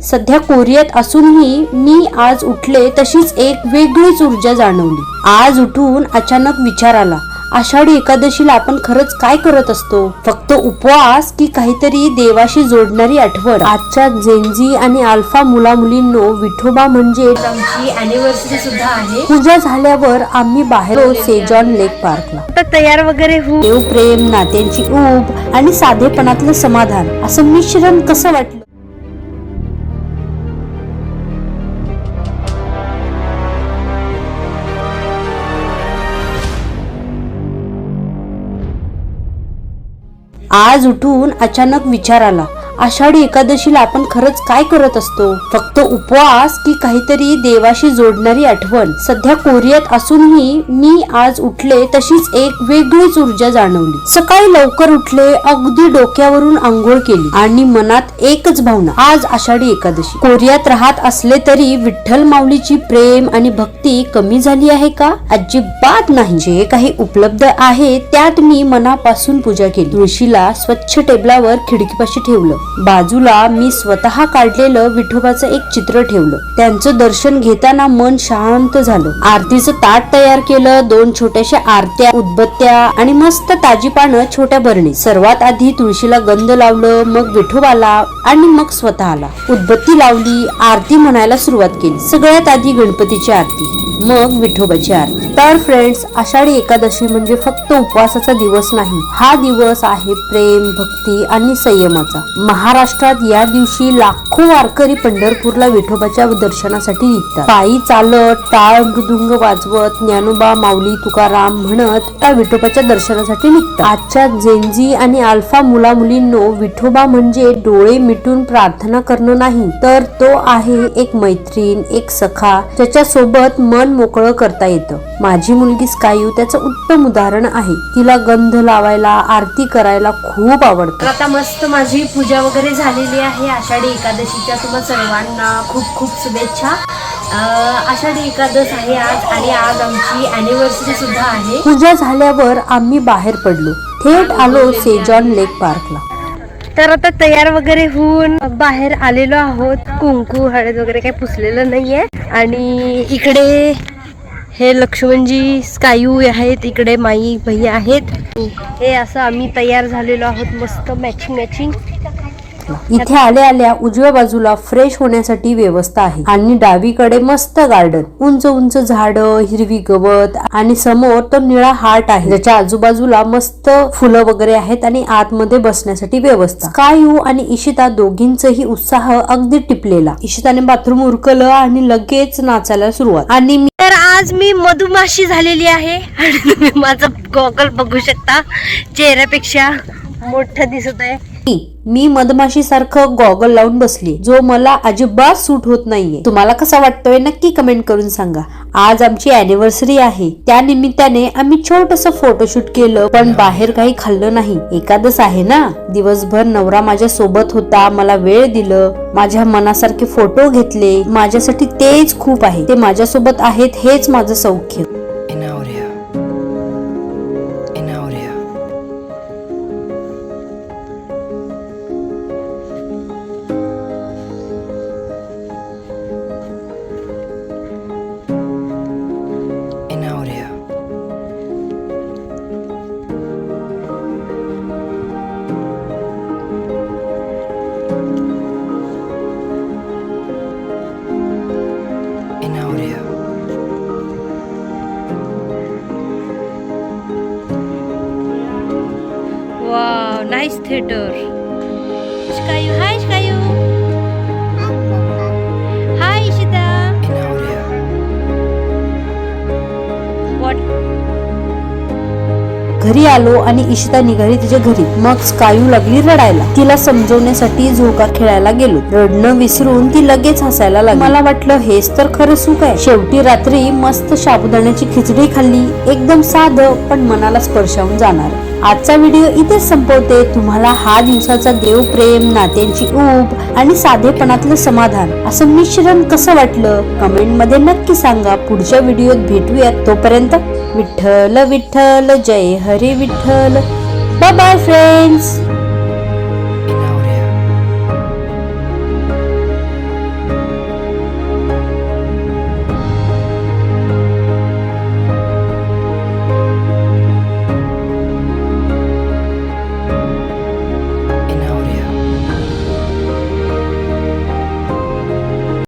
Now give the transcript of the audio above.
सध्या कोरियात असूनही मी आज उठले तशीच एक वेगळीच ऊर्जा जाणवली. आज उठून अचानक विचार आला आषाढी एकादशीला आपण खरंच काय करत असतो? फक्त उपवास की काहीतरी देवाशी जोडणारी आठवण? आजच्या जेनजी आणि अल्फा मुला मुलींनो विठोबा म्हणजे आमची अॅनिव्हर्सरी सुद्धा आहे. पूजा झाल्यावर आम्ही बाहेर सेजॉन लेक पार्कला तयार वगैरे होऊ. देवप्रेम नात्यांची ऊब आणि साधेपणातलं समाधान. असं मिश्रण कसं वाटलं? आज उठून अचानक विचार आला. आषाढी एकादशीला आपण खरंच काय करत असतो? फक्त उपवास की काहीतरी देवाशी जोडणारी आठवण? सध्या कोरियात असूनही मी आज उठले तशीच एक वेगळीच ऊर्जा जाणवली. सकाळी लवकर उठले अगदी डोक्यावरून आंघोळ केली आणि मनात एकच भावना आज आषाढी एकादशी. कोरियात राहत असले तरी विठ्ठल माऊलीची प्रेम आणि भक्ती कमी झाली आहे का? अजिबात नाही. जे काही उपलब्ध आहे त्यात मी मनापासून पूजा केली. तुळशीला स्वच्छ टेबलावर खिडकीपाशी ठेवलं. बाजूला मी स्वतः काढलेलं विठोबाचं एक चित्र ठेवलं. त्यांचं दर्शन घेताना मन शांत झालं. आरतीचं ताट तयार केलं दोन छोट्याशा आरत्या उदबत्त्या आणि मस्त ताजी पानं छोट्या भरणी सर्वात आधी तुळशीला गंध लावलं मग विठोबाला आणि मग स्वतःला. उदबत्ती लावली आरती म्हणायला सुरुवात केली. सगळ्यात आधी गणपतीची आरती. मग विठोबाची आरती. तर फ्रेंड्स आषाढी एकादशी म्हणजे फक्त उपवासाचा दिवस नाही. हा दिवस आहे प्रेम भक्ती आणि संयमाचा. महाराष्ट्रात या दिवशी लाखो वारकरी पंढरपूरला विठोबाच्या दर्शनासाठी निघतात. पायी चालत टाळ मृदुंग वाजवत ज्ञानोबा माऊली तुकाराम म्हणत त्या विठोबाच्या दर्शनासाठी निघतात. आजच्या जेनजी आणि अल्फा मुला मुलींनो विठोबा म्हणजे डोळे मिटून प्रार्थना करणं नाही तर तो आहे एक मैत्रीण एक सखा त्याच्या सोबत मन मोकळं करता येतं. माझी मुलगी स्कायू त्याचं उत्तम उदाहरण आहे. तिला गंध लावायला आरती करायला खूप आवडतं. आता मस्त माझी पूजा वगैरे झालेली आहे. आषाढी एकादशीच्या तुम्हाला सर्वांना खूप खूप शुभेच्छा. आषाढी एकादश आहे आज आणि आज आमची अॅनिव्हर्सरी सुद्धा आहे. पूजा झाल्यावर आम्ही बाहेर पडलो. थेट आलो सेजॉन लेक पार्कला. तर आता तयार वगैरे होऊन बाहेर आलेलो आहोत. कुंकू हळद वगैरे काही पुसलेलं नाहीये. आणि इकडे हे लक्ष्मणजी स्कायू आहेत इकडे माई भैया आहेत. हे असं आम्ही तयार झालेलो आहोत मस्त मॅचिंग मॅचिंग इथे आल्या आल्या उजव्या बाजूला फ्रेश होण्यासाठी व्यवस्था आहे. आणि डावीकडे मस्त गार्डन उंच उंच झाड हिरवी गवत आणि समोर तो निळा हार्ट आहे. ज्याच्या आजूबाजूला मस्त फुलं वगैरे आहेत आणि आतमध्ये बसण्यासाठी व्यवस्था. कायू आणि इशिता दोघींचही उत्साह अगदी टिपलेला. इशिताने बाथरूम उरकलं आणि लगेच नाचायला सुरुवात. आणि मी तर आज मी मधुमाशी झालेली आहे. आणि तुम्ही माझा गॉगल बघू शकता. चेहऱ्यापेक्षा मोठं दिसत आहे. मी मधमाशी सारखं गॉगल लावून बसली. जो मला अजिबात सूट होत नाहीये. तुम्हाला कसा वाटतोय नक्की कमेंट करून सांगा. आज आमची अॅनिव्हर्सरी आहे. त्या निमित्ताने आम्ही छोटस फोटोशूट केलं पण बाहेर काही खाल्लं नाही. एकादस आहे ना? दिवसभर नवरा माझ्या सोबत होता. मला वेळ दिलं. माझ्या मनासारखे फोटो घेतले. माझ्यासाठी तेच खूप आहे. ते माझ्यासोबत आहेत हेच माझं सौख्य. Wow, nice theater. Sky high. घरी आलो आणि इशिता निघाली तिच्या घरी. मग स्कायू लागली रडायला. तिला समजवण्यासाठी झोका खेळायला गेलो. रडणं विसरून ती लगेच हसायला लागली. मला वाटलं हेच तर खरं सुख आहे. शेवटी रात्री मस्त साबुदाण्याची खिचडी खाल्ली. एकदम साधं पण मनाला स्पर्शावून जाणार. आजचा व्हिडिओ इथेच संपवते. तुम्हाला हा दिवसाचा देवप्रेम नात्यांची ऊब आणि साधेपणातलं समाधान असं मिश्रण कसं वाटलं कमेंटमध्ये नक्की सांगा. पुढच्या व्हिडिओत भेटूयात. तोपर्यंत विठ्ठल विठ्ठल जय Hari Vitthal. Bye bye friends